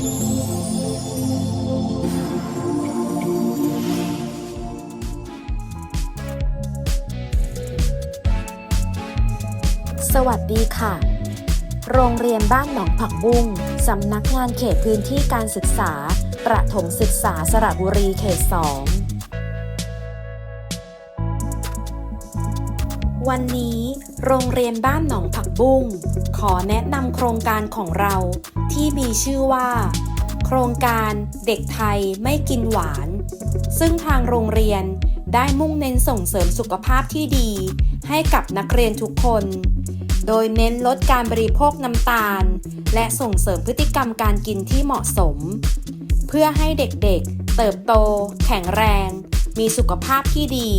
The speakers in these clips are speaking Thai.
สวัสดีค่ะ โรงเรียนบ้านหนองผักบุ้ง สำนักงานเขตพื้นที่การศึกษา ประถมศึกษาสระบุรีเขต 2 วันนี้โรงเรียนบ้านหนองผักบุ้งขอแนะนำโครงการของเราที่มีชื่อว่า โครงการเด็กไทยไม่กินหวาน ซึ่งทางโรงเรียนได้มุ่งเน้นส่งเสริมสุขภาพที่ดี ให้กับนักเรียนทุกคน โดยเน้นลดการบริโภคน้ำตาล และส่งเสริมพฤติกรรมการกินที่เหมาะสม เพื่อให้เด็กๆเติบโต แข็งแรง มีสุขภาพที่ดี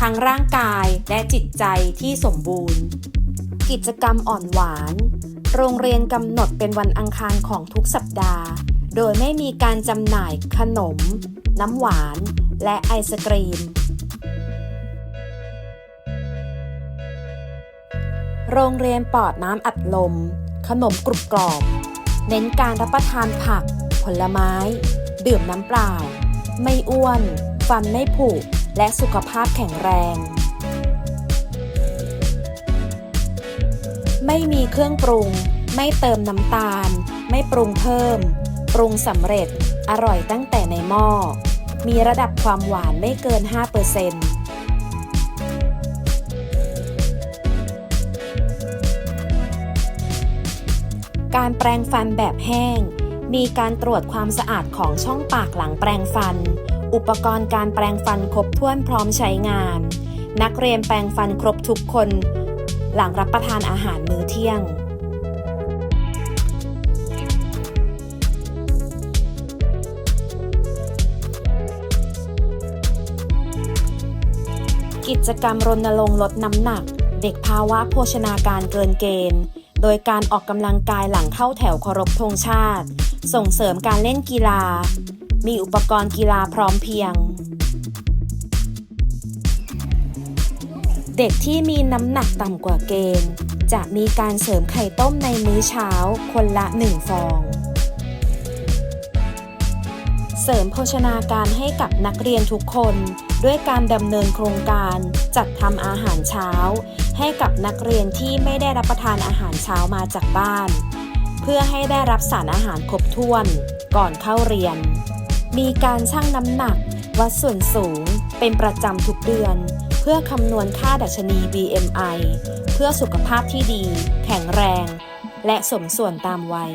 ทั้งร่างกายและจิตใจที่สมบูรณ์ กิจกรรมอ่อนหวาน โรงเรียนกำหนดเป็นวันอังคารของทุกสัปดาห์ โดยไม่มีการจำหน่ายขนม น้ำหวาน และไอศกรีม โรงเรียนปลอดน้ำอัดลม ขนมกรุบกรอบ เน้นการรับประทานผัก ผลไม้ ดื่มน้ำเปล่า ไม่อ้วน ฟันไม่ผุและสุขภาพแข็งแรง ไม่มีเครื่องปรุง ไม่เติมน้ำตาล ไม่ปรุงเพิ่ม ปรุงสำเร็จ อร่อยตั้งแต่ในหม้อ มีระดับความหวานไม่เกิน 5%การแปรงฟันแบบแห้ง มีการตรวจความสะอาดของช่องปากหลังแปรงฟัน อุปกรณ์การแปรงฟันครบถ้วนพร้อมใช้งาน นักเรียนแปรงฟันครบทุกคน หลังรับประทานอาหารมื้อเที่ยงกิจกรรมรณรงค์ลดน้ำหนัก เด็กภาวะโภชนาการเกินเกณฑ์ โดยการออกกำลังกายหลังเข้าแถวเคารพธงชาติ ส่งเสริมการเล่นกีฬา มีอุปกรณ์กีฬาพร้อมเพียง เด็กที่มีน้ำหนักต่ำกว่าเกณฑ์ จะมีการเสริมไข่ต้มในมื้อเช้าคนละ 1 ฟอง เสริมโภชนาการให้กับนักเรียนทุกคนด้วยการดำเนินโครงการจัดทำอาหารเช้า ให้กับนักเรียนที่ไม่ได้รับประทานอาหารเช้ามาจากบ้าน เพื่อให้ได้รับสารอาหารครบถ้วนก่อนเข้าเรียน มีการชั่งน้ำหนัก วัดส่วนสูง เป็นประจำทุกเดือน เพื่อคำนวณค่าดัชนี BMI เพื่อสุขภาพที่ดี แข็งแรง และสมส่วนตามวัย